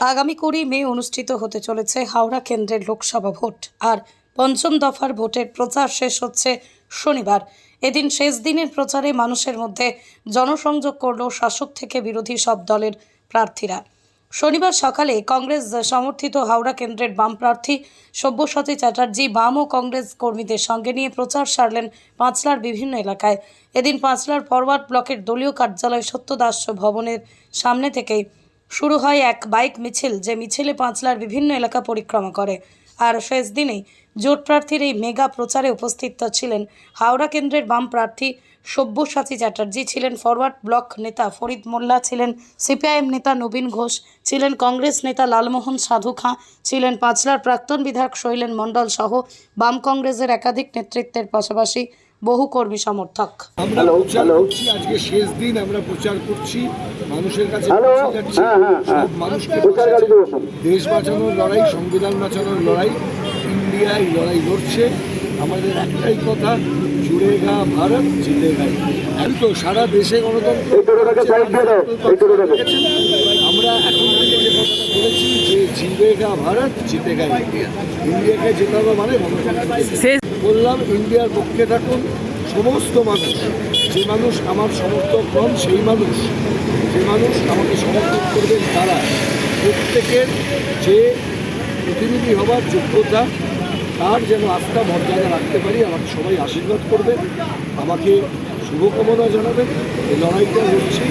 আগামী কুড়ি মে অনুষ্ঠিত হতে চলেছে হাওড়া কেন্দ্রের লোকসভা ভোট। আর পঞ্চম দফার ভোটের প্রচার শেষ হচ্ছে শনিবার। এদিন শেষ দিনের প্রচারে মানুষের মধ্যে জনসংযোগ করল শাসক থেকে বিরোধী সব দলের প্রার্থীরা। শনিবার সকালে কংগ্রেস সমর্থিত হাওড়া কেন্দ্রের বাম প্রার্থী সব্যসাচী চ্যাটার্জি বাম ও কংগ্রেস কর্মীদের সঙ্গে নিয়ে প্রচার সারলেন পাঁচলার বিভিন্ন এলাকায়। এদিন পাঁচলার ফরওয়ার্ড ব্লকের দলীয় কার্যালয় সত্যদাস ভবনের সামনে থেকেই শুরু হয় এক বাইক মিছিল, যে মিছিলে পাঁচলার বিভিন্ন এলাকা পরিক্রমা করে। আর শেষ দিনেই জোট প্রার্থীর এই মেগা প্রচারে উপস্থিত ছিলেন হাওড়া কেন্দ্রের বাম প্রার্থী সব্যসাচী চ্যাটার্জি, ছিলেন ফরওয়ার্ড ব্লক নেতা ফরিদ মোল্লা, ছিলেন সিপিআইএম নেতা নবীন ঘোষ, ছিলেন কংগ্রেস নেতা লালমোহন সাধু খাঁ, ছিলেন পাঁচলার প্রাক্তন বিধায়ক শৈলেন মণ্ডল সহ বাম কংগ্রেসের একাধিক নেতৃত্বের পাশাপাশি বহু কর্মী সমর্থক। আমরা প্রচার করছি আজকে শেষ দিন আমরা প্রচার করছি মানুষের কাছে হ্যাঁ, হ্যাঁ, হ্যাঁ। মানুষকে। দেশ বাঁচানোর লড়াই সংবিধান বাঁচানোর লড়াই ইন্ডিয়া এই লড়াই লড়ছে। আমাদের একটাই কথা জুড়েগা ভারত জিতেগা আমি তো সারা দেশে গণতন্ত্র এই টোটোটাকে সাইড দিয়ে দাও, এই টোটোটাকে। আমরা এখন থেকে যে কথাটা বলেছি যে জিতেগা ভারত জিতেগা ইন্ডিয়া ইন্ডিয়াকে জেতানো মানে গণতন্ত্র বললাম, ইন্ডিয়ার পক্ষে থাকুন, সমস্ত মানুষ, যে মানুষ আমার সমর্থক হন, সেই মানুষ, যে মানুষ আমাকে সমর্থন করবেন তারা। প্রত্যেকের যে প্রতিনিধি হবার যোগ্যতা, তার যেন আস্থা মর্যাদা রাখতে পারি, আমাকে সবাই আশীর্বাদ করবেন। আমাকে শুভকামনা জানাবেন। এই লড়াইটা হচ্ছে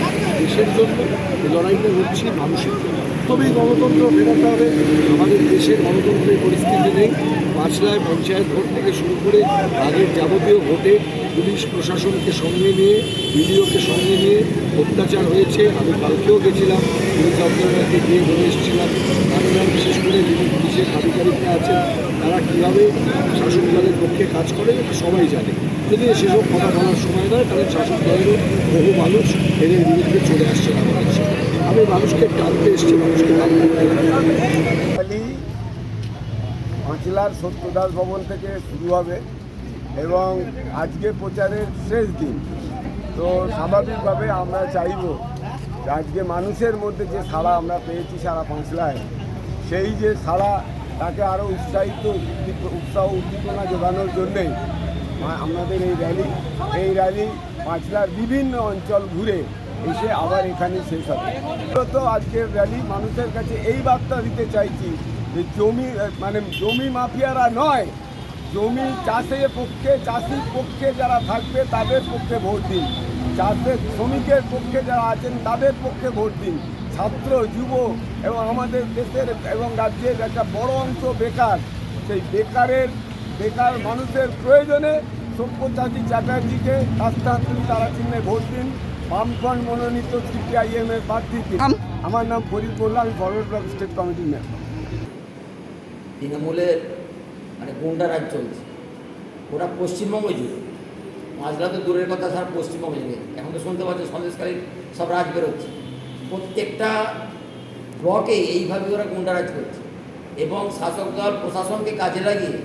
দেশের জন্য এই লড়াইটা হচ্ছে মানুষের জন্য তবেই গণতন্ত্র ফেরাতে হবে আমাদের দেশের গণতন্ত্রের পরিস্থিতি নেই। পাঁচলায় পঞ্চায়েত ভোট থেকে শুরু করে আগের যাবতীয় ভোটে পুলিশ প্রশাসনকে সঙ্গে নিয়ে, বিডিওকে সঙ্গে নিয়ে অত্যাচার হয়েছে। আমি কালকেও গেছিলাম, পুলিশ অফিসারকে গিয়ে বলে এসেছিলাম। আপনারা বিশেষ করে যিনি পুলিশের আধিকারিকরা আছেন, তারা কীভাবে শাসক দলের পক্ষে কাজ করে সবাই জানে। যদি সেসব কথা বলার সময় নয় তাহলে শাসক দলেরও বহু মানুষ এদের বিরুদ্ধে চলে আসছে কাছে আমি মানুষকে টানতে এসেছি, মানুষকে টানতে পাঁচলার সত্যদাস ভবন থেকে শুরু হবে। এবং আজকে প্রচারের শেষ দিন। তো স্বাভাবিকভাবে আমরা চাইব আজকে মানুষের মধ্যে যে সাড়া আমরা পেয়েছি সারা পাঁচলায় সেই যে সাড়া তাকে আরও উৎসাহিত, উৎসাহ উদ্দীপনা যোগানোর জন্যেই আমাদের এই র্যালি এই র্যালি পাঁচলার বিভিন্ন অঞ্চল ঘুরে এসে আবার এখানে শেষ হবে। তো আজকের র্যালি মানুষের কাছে এই বার্তা দিতে চাইছি যে জমি মানে জমি মাফিয়ারা নয় জমি চাষের পক্ষে চাষির পক্ষে যারা থাকবে তাদের পক্ষে ভোট দিন। চাষের শ্রমিকের পক্ষে যারা আছেন তাদের পক্ষে ভোট দিন। ছাত্র যুব এবং আমাদের দেশের এবং রাজ্যের একটা বড় অংশ বেকার। সেই বেকারের বেকার মানুষের প্রয়োজনে সব্যসাচী চ্যাটার্জিকে রাস্তান্তরী তারা চিহ্নে ভোট দিন। বামফ্রন্ট মনোনীত সিপিআইএম এর প্রার্থী আমার নাম ফরিদ মোল্লা আমি ফরওয়ার্ড ব্লক স্টেট কমিটির মেম্বার। তৃণমূলের মানে গুন্ডা রাজ চলছে। ওরা পশ্চিমবঙ্গ জুড়ে। মাঝরা তো দূরের কথা সারা পশ্চিমবঙ্গ জুড়ে। এখন তো শুনতে পাচ্ছি সন্দেশকারী সব রাজ বেরোচ্ছে। প্রত্যেকটা ব্লকে এইভাবে ওরা গুন্ডা রাজ করছে। এবং শাসক দল প্রশাসনকে কাজে লাগিয়ে,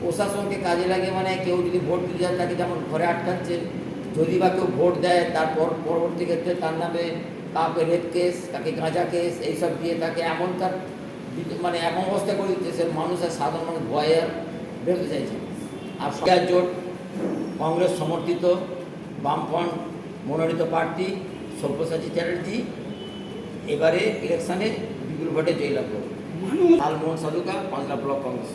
প্রশাসনকে কাজে লাগিয়ে মানে কেউ যদি ভোট দিতে যায়, তাকে যেমন ঘরে আটকাচ্ছে যদি বা কেউ ভোট দেয়, তারপর পরবর্তী ক্ষেত্রে তার নামে কাউকে রেপ কেস তাকে গাঁজা কেস, এইসব দিয়ে তাকে এমন তার মানে এমন অবস্থা করে সে মানুষের সাধারণ মানুষ ভয়ে আর বেরোতে চাইছে আর সরকার জোট কংগ্রেস সমর্থিত বামফ্রন্ট মনোনীত প্রার্থী সব্যসাচী চ্যাটার্জি এবারে ইলেকশনে বিপুল ভোটে জয়লাভ করবে। লালমোহন সাধুকা পাঁচলা ব্লক কংগ্রেস।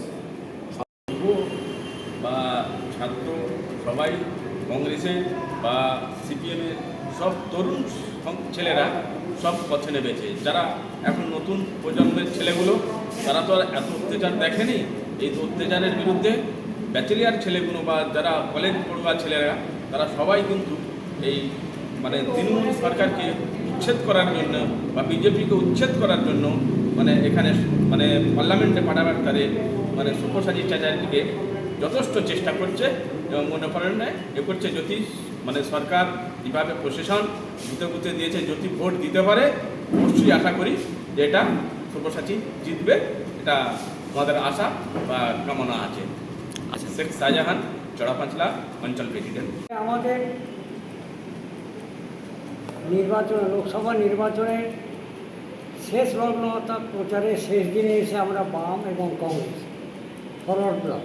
বা ছাত্র সবাই কংগ্রেসে বা সিপিএমের সব তরুণ ছেলেরা সব পথে নেমেছে। যারা এখন নতুন প্রজন্মের ছেলেগুলো, তারা তো আর এত অত্যাচার দেখেনি? এই অত্যাচারের বিরুদ্ধে ব্যাচেলিয়ার ছেলেগুলো বা যারা কলেজ পড়ুয়া ছেলেরা, তারা সবাই কিন্তু এই মানে তৃণমূল সরকারকে উচ্ছেদ করার জন্য বা বিজেপিকে উচ্ছেদ করার জন্য মানে এখানে মানে পার্লামেন্টে পাঠাবার তাদের মানে সুপ্রসাদী চ্যাটার্জিকে যথেষ্ট চেষ্টা করছে। মনে করেন না এ করছে যদি মানে সরকার যেভাবে প্রশাসন বুথে দিয়েছে যদি ভোট দিতে পারে অবশ্যই আশা করি যে এটা সুপ্রসাচী জিতবে। এটা আমাদের আশা বা কামনা আছে। আচ্ছা। শেখ শাহজাহান চড়াপাঁচলা অঞ্চল প্রেসিডেন্ট আমাদের নির্বাচন লোকসভা নির্বাচনের শেষ লগ্ন অর্থাৎ প্রচারের শেষ দিনে এসে আমরা বাম এবং কংগ্রেস ফরওয়ার্ড ব্লক।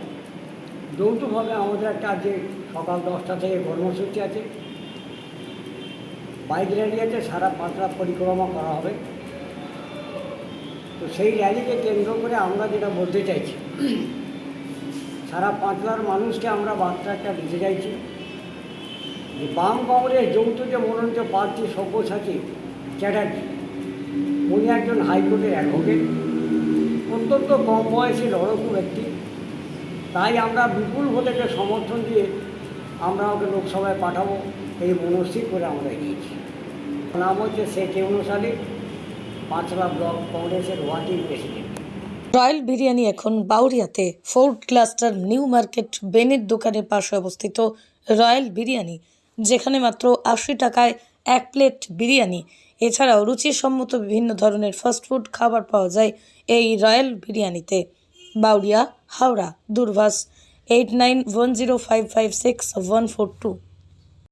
যৌথভাবে আমাদের একটা আজকে সকাল দশটা থেকে কর্মসূচি আছে। বাইক র্যালি আছে, সারা পাঁচটা পরিক্রমা করা হবে। তো সেই র্যালিকে কেন্দ্র করে আমরা যেটা বলতে চাইছি, সারা পাঁচলার মানুষকে আমরা বার্তা একটা দিতে চাইছি যে বাম কংগ্রেস যৌথ যে মনোনীত প্রার্থী সব্যসাচী চ্যাটার্জি, উনি একজন হাইকোর্টের অ্যাডভোকেট অত্যন্ত কম বয়সী লড়কু ব্যক্তি। তাই আমরা বিপুল ভোটেকে সমর্থন দিয়ে আমরা ওকে লোকসভায় পাঠাবো এই মনস্থির করে আমরা এগিয়েছি। নাম হচ্ছে শেখ ইউনুস পাঁচলা ব্লক কংগ্রেসের ওয়ার্কিং প্রেসিডেন্ট। রয়্যাল বিরিয়ানি এখন বাউরিয়াতে, ফোর্ড ক্লাস্টার, নিউ মার্কেট, বেনের দোকানের পাশে অবস্থিত রয়্যাল বিরিয়ানি, যেখানে মাত্র আশি টাকায় এক প্লেট বিরিয়ানি। এছাড়াও রুচিসম্মত বিভিন্ন ধরনের ফাস্টফুড খাবার পাওয়া যায় এই রয়্যাল বিরিয়ানিতে। Bauria Howrah দূরভাষ eight nine one zero five five six one four two